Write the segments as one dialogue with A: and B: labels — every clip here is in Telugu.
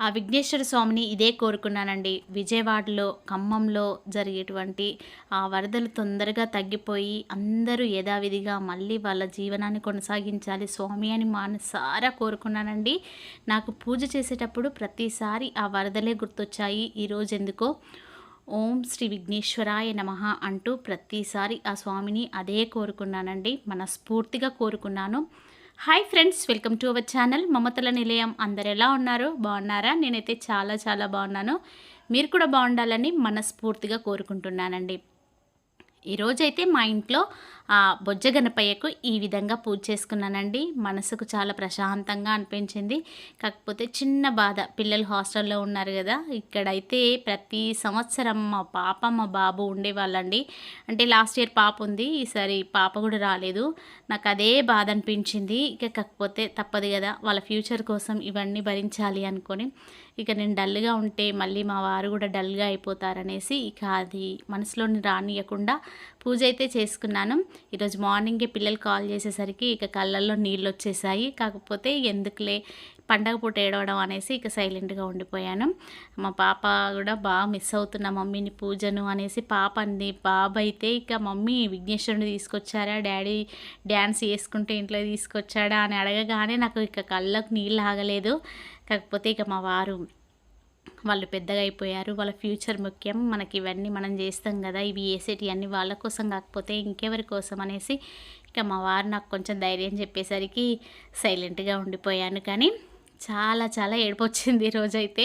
A: ఆ విఘ్నేశ్వర స్వామిని ఇదే కోరుకున్నానండి. విజయవాడలో ఖమ్మంలో జరిగేటువంటి ఆ వరదలు తొందరగా తగ్గిపోయి అందరూ యథావిధిగా మళ్ళీ వాళ్ళ జీవనాన్ని కొనసాగించాలి స్వామి అని మనసారా కోరుకున్నానండి. నాకు పూజ చేసేటప్పుడు ప్రతిసారి ఆ వరదలే గుర్తొచ్చాయి. ఈరోజు ఎందుకో ఓం శ్రీ విఘ్నేశ్వరాయ నమ అంటూ ప్రతిసారి ఆ స్వామిని అదే కోరుకున్నానండి. మనస్ఫూర్తిగా కోరుకున్నాను. Hi friends welcome to our channel మమతల నిలయం అందరు ఎలా ఉన్నారు? బాగున్నారా? నేనైతే చాలా చాలా బాగున్నాను. మీరు కూడా బాగుండాలని మనస్ఫూర్తిగా కోరుకుంటున్నానండి. ఈరోజైతే మా ఇంట్లో ఆ బొజ్జ గణపయ్యకు ఈ విధంగా పూజ చేసుకున్నానండి. మనసుకు చాలా ప్రశాంతంగా అనిపించింది. కాకపోతే చిన్న బాధ పిల్లలు హాస్టల్లో ఉన్నారు కదా. ఇక్కడైతే ప్రతి సంవత్సరం మా పాప మా బాబు ఉండేవాళ్ళండి. అంటే లాస్ట్ ఇయర్ పాప ఉంది ఈసారి పాప కూడా రాలేదు. నాకు అదే బాధ అనిపించింది. ఇక కాకపోతే తప్పదు కదా వాళ్ళ ఫ్యూచర్ కోసం ఇవన్నీ భరించాలి అనుకొని. ఇక నేను డల్గా ఉంటే మళ్ళీ మా వారు కూడా డల్గా అయిపోతారనేసి ఇక అది మనసులోని రానియకుండా పూజ అయితే చేసుకున్నాను. ఈరోజు మార్నింగే పిల్లలు కాల్ చేసేసరికి ఇక కళ్ళల్లో నీళ్ళు వచ్చేసాయి. కాకపోతే ఎందుకులే పండగ పూట ఏడవడం అనేసి ఇక సైలెంట్గా ఉండిపోయాను. మా పాప కూడా బాగా మిస్ అవుతున్నా మమ్మీని పూజను అనేసి పాప అంది. బాబు అయితే ఇక మమ్మీ విఘ్నేశ్వరుని తీసుకొచ్చారా? డాడీ డ్యాన్స్ చేసుకుంటే ఇంట్లో తీసుకొచ్చాడా? అని అడగగానే నాకు ఇక కళ్ళకు నీళ్ళు ఆగలేదు. కాకపోతే ఇక మా వారు వాళ్ళు పెద్దగా అయిపోయారు వాళ్ళ ఫ్యూచర్ ముఖ్యం మనకి ఇవన్నీ మనం చేస్తాం కదా ఇవి వేసేటి అన్నీ వాళ్ళ కోసం కాకపోతే ఇంకెవరి కోసం అనేసి ఇక మా వారు నాకు కొంచెం ధైర్యం చెప్పేసరికి సైలెంట్గా ఉండిపోయాను. కానీ చాలా చాలా ఏడుపు వచ్చింది రోజైతే.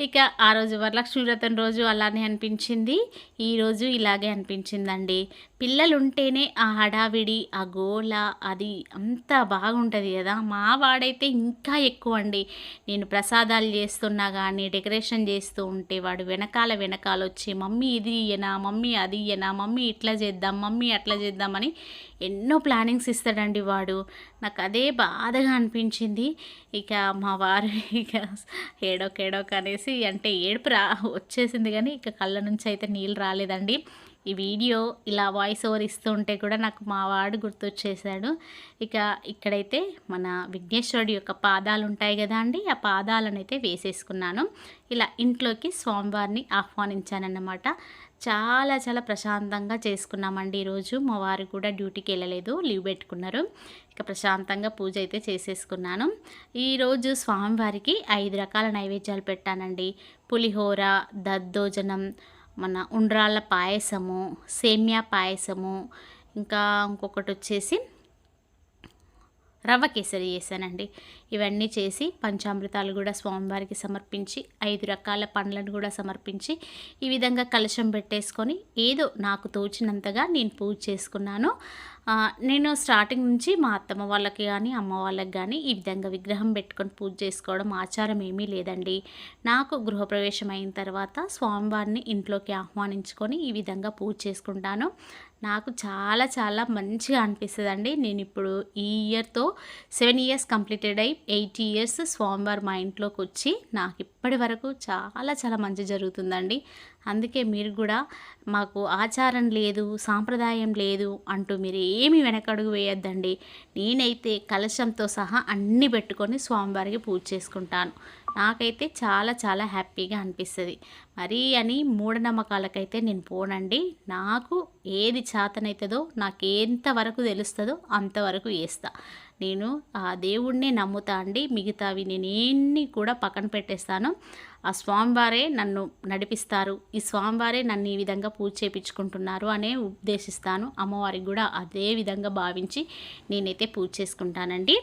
A: ఇక ఆ రోజు వరలక్ష్మి వ్రతం రోజు అలానే అనిపించింది ఈరోజు ఇలాగే అనిపించిందండి. పిల్లలు ఉంటేనే ఆ హడావిడి ఆ గోల అది అంత బాగుంటుంది కదా. మా వాడైతే ఇంకా ఎక్కువ అండి నేను ప్రసాదాలు చేస్తున్నా కానీ డెకరేషన్ చేస్తూ ఉంటే వాడు వెనకాల వెనకాల వచ్చి మమ్మీ ఇది ఇయ్యనా మమ్మీ అది ఇయ్యనా మమ్మీ ఇట్లా చేద్దాం మమ్మీ అట్లా చేద్దామని ఎన్నో ప్లానింగ్స్ ఇస్తాడండి వాడు. నాకు అదే బాధగా అనిపించింది. ఇక మా వారు ఇక ఏడోకేడోక్ అనేసి అంటే ఏడుపు రా వచ్చేసింది కానీ ఇక కళ్ళ నుంచి అయితే నీళ్ళు రాలేదండి. ఈ వీడియో ఇలా వాయిస్ ఓవర్ ఇస్తూ ఉంటే కూడా నాకు మా వాడు గుర్తొచ్చేసాడు. ఇక ఇక్కడైతే మన విఘ్నేశ్వరుడి యొక్క పాదాలు ఉంటాయి కదా అండి ఆ పాదాలను అయితే వేసేసుకున్నాను. ఇలా ఇంట్లోకి స్వామివారిని ఆహ్వానించానన్నమాట. చాలా చాలా ప్రశాంతంగా చేసుకున్నామండి ఈరోజు. మా వారు కూడా డ్యూటీకి వెళ్ళలేదు లీవ్ పెట్టుకున్నారు. ఇక ప్రశాంతంగా పూజ అయితే చేసేసుకున్నాను. ఈరోజు స్వామివారికి ఐదు రకాల నైవేద్యాలు పెట్టానండి. పులిహోర దద్దోజనం మన ఉండ్రాళ్ళ పాయసము సేమ్యా పాయసము ఇంకా ఇంకొకటి వచ్చేసి రవ్వ కేసరి చేశానండి. ఇవన్నీ చేసి పంచామృతాలు కూడా స్వామివారికి సమర్పించి ఐదు రకాల పండ్లను కూడా సమర్పించి ఈ విధంగా కలశం పెట్టేసుకొని ఏదో నాకు తోచినంతగా నేను పూజ చేసుకున్నాను. నేను స్టార్టింగ్ నుంచి మా అత్తమ్మ వాళ్ళకి కానీ అమ్మ వాళ్ళకి కానీ ఈ విధంగా విగ్రహం పెట్టుకొని పూజ చేసుకోవడం ఆచారం ఏమీ లేదండి. నాకు గృహప్రవేశం అయిన తర్వాత స్వామివారిని ఇంట్లోకి ఆహ్వానించుకొని ఈ విధంగా పూజ చేసుకుంటాను. నాకు చాలా చాలా మంచిగా అనిపిస్తుంది అండి నేను ఇప్పుడు ఈ ఇయర్తో సెవెన్ ఇయర్స్ కంప్లీటెడ్ అయి ఎయిట్ ఇయర్స్ స్వామివారి మా ఇంట్లోకి వచ్చి నాకు ఇప్పటి వరకు చాలా చాలా మంచి జరుగుతుందండి. అందుకే మీరు కూడా మాకు ఆచారం లేదు సాంప్రదాయం లేదు అంటూ మీరు ఏమి వెనకడుగు వేయొద్దండి. నేనైతే కలశంతో సహా అన్నీ పెట్టుకొని స్వామివారికి పూజ చేసుకుంటాను. నాకైతే చాలా చాలా హ్యాపీగా అనిపిస్తుంది. మరీ అని మూఢనమ్మకాలకైతే నేను పోనండి. నాకు ఏది చేతనవుతుందో నాకు ఎంతవరకు తెలుస్తుందో అంతవరకు వేస్తా నేను ఆ దేవుణ్ణే నమ్ముతా అండి. మిగతావి నేను ఎన్ని కూడా పక్కన పెట్టేస్తాను. ఆ స్వామివారే నన్ను నడిపిస్తారు. ఈ స్వామివారే నన్ను ఈ విధంగా పూజ చేయించుకుంటున్నారు అనే ఉద్దేశిస్తాను. అమ్మవారికి కూడా అదే విధంగా భావించి నేనైతే పూజ చేసుకుంటానండి.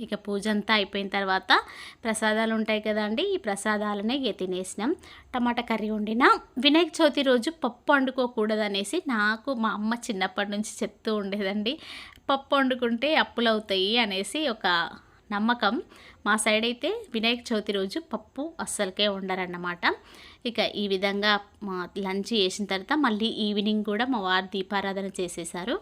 A: ఇక పూజ అంతా అయిపోయిన తర్వాత ప్రసాదాలు ఉంటాయి కదండి ఈ ప్రసాదాలనే ఇక తినేసినాం. టమాటా కర్రీ వండిన. వినాయక చవితి రోజు పప్పు వండుకోకూడదనేసి నాకు మా అమ్మ చిన్నప్పటి నుంచి చెప్తూ ఉండేదండి. పప్పు వండుకుంటే అప్పులు అవుతాయి అనేసి ఒక నమ్మకం. మా సైడ్ అయితే వినాయక చవితి రోజు పప్పు అస్సలకే ఉండరన్నమాట ఇక ఈ విధంగా మా లంచ్ చేసిన తర్వాత మళ్ళీ ఈవినింగ్ కూడా మా వారు దీపారాధన చేసేసారు.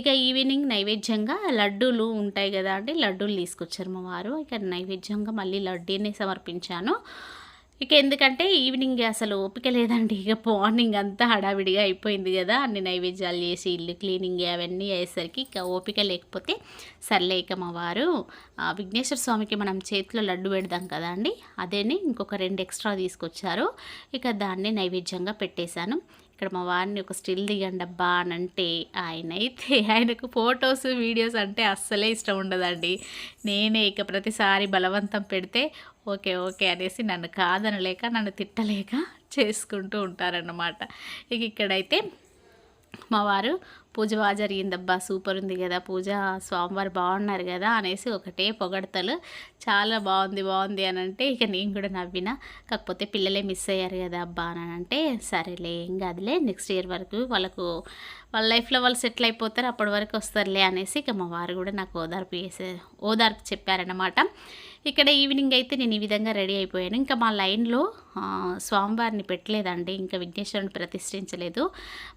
A: ఇక ఈవినింగ్ నైవేద్యంగా లడ్డూలు ఉంటాయి కదా అండి లడ్డూలు తీసుకొచ్చారు మా వారు. ఇక నైవేద్యంగా మళ్ళీ లడ్డీని సమర్పించాను. ఇక ఎందుకంటే ఈవినింగ్ అసలు ఓపిక లేదండి. ఇక మార్నింగ్ అంతా హడావిడిగా అయిపోయింది కదా. అన్ని నైవేద్యాలు చేసి ఇల్లు క్లీనింగ్ అవన్నీ అయ్యేసరికి ఇక ఓపిక లేకపోతే సర్లే ఇక మా వారు ఆ, విఘ్నేశ్వర స్వామికి మనం చేతిలో లడ్డు పెడదాం కదా అండి. అదేని ఇంకొక రెండు ఎక్స్ట్రా తీసుకొచ్చారు. ఇక దాన్ని నైవేద్యంగా పెట్టేశాను. ఇక్కడ మా వారిని ఒక స్టిల్ దిగండబ్బా అని అంటే ఆయన అయితే ఆయనకు ఫొటోస్ వీడియోస్ అంటే అస్సలే ఇష్టం ఉండదండి. నేనే ఇక ప్రతిసారి బలవంతం పెడితే ఓకే ఓకే అనేసి నన్ను కాదనలేక నన్ను తిట్టలేక చేసుకుంటూ ఉంటారన్నమాట. ఇక ఇక్కడైతే మా వారు పూజ బాగా జరిగిందబ్బా సూపర్ ఉంది కదా పూజ స్వామివారు బాగున్నారు కదా అనేసి ఒకటే పొగడతలు. చాలా బాగుంది బాగుంది అని అంటే ఇక నేను కూడా నవ్విన. కాకపోతే పిల్లలే మిస్ అయ్యారు కదా అబ్బా అని అంటే సరేలే ఏం కాదులే నెక్స్ట్ ఇయర్ వరకు వాళ్ళకు వాళ్ళ లైఫ్లో వాళ్ళు సెటిల్ అయిపోతారు అప్పటి వరకు వస్తారులే అనేసి ఇక మా వారు కూడా నాకు ఓదార్పు చేసే ఓదార్పు చెప్పారన్నమాట. ఇక్కడ ఈవినింగ్ అయితే నేను ఈ విధంగా రెడీ అయిపోయాను. ఇంకా మా లైన్లో స్వామివారిని పెట్టలేదండి. ఇంకా విఘ్నేశ్వరుని ప్రతిష్ఠించలేదు.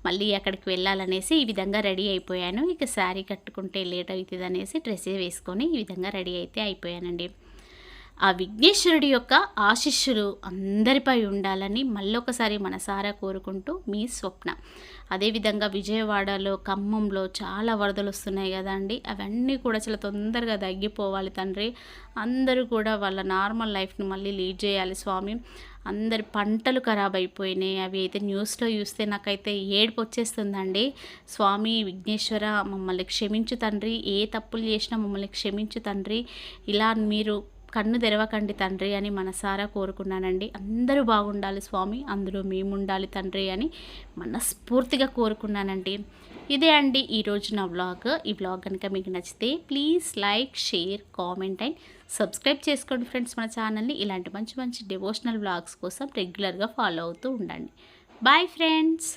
A: మళ్ళీ అక్కడికి వెళ్ళాలనేసి ఈ విధంగా రెడీ అయిపోయాను. ఇక శారీ కట్టుకుంటే లేట్ అవుతుంది అనేసి డ్రెస్ వేసుకొని ఈ విధంగా రెడీ అయితే అయిపోయానండి. ఆ విఘ్నేశ్వరుడి యొక్క ఆశిష్యులు అందరిపై ఉండాలని మళ్ళొకసారి మనసారా కోరుకుంటూ మీ స్వప్న. అదేవిధంగా విజయవాడలో ఖమ్మంలో చాలా వరదలు వస్తున్నాయి కదండి అవన్నీ కూడా చాలా తొందరగా తగ్గిపోవాలి తండ్రి. అందరూ కూడా వాళ్ళ నార్మల్ లైఫ్ని మళ్ళీ లీడ్ చేయాలి స్వామి. అందరి పంటలు ఖరాబ్ అయిపోయినాయి. అవి అయితే న్యూస్లో చూస్తే నాకైతే ఏడుపు వచ్చేస్తుందండి. స్వామి విఘ్నేశ్వర మమ్మల్ని క్షమించు తండ్రి. ఏ తప్పులు చేసినా మమ్మల్ని క్షమించు తండ్రి. ఇలా మీరు కన్ను తెరవకండి తండ్రి అని మనసారా కోరుకున్నానండి. అందరూ బాగుండాలి స్వామి అందులో మేము ఉండాలి తండ్రి అని మనస్ఫూర్తిగా కోరుకున్నానండి. ఇదే అండి ఈరోజు నా వ్లాగ్. ఈ వ్లాగ్ కనుక మీకు నచ్చితే please like share comment and subscribe చేసుకోండి ఫ్రెండ్స్ మన ఛానల్ని. ఇలాంటి మంచి మంచి డివోషనల్ వ్లాగ్స్ కోసం రెగ్యులర్గా ఫాలో అవుతూ ఉండండి. Bye friends!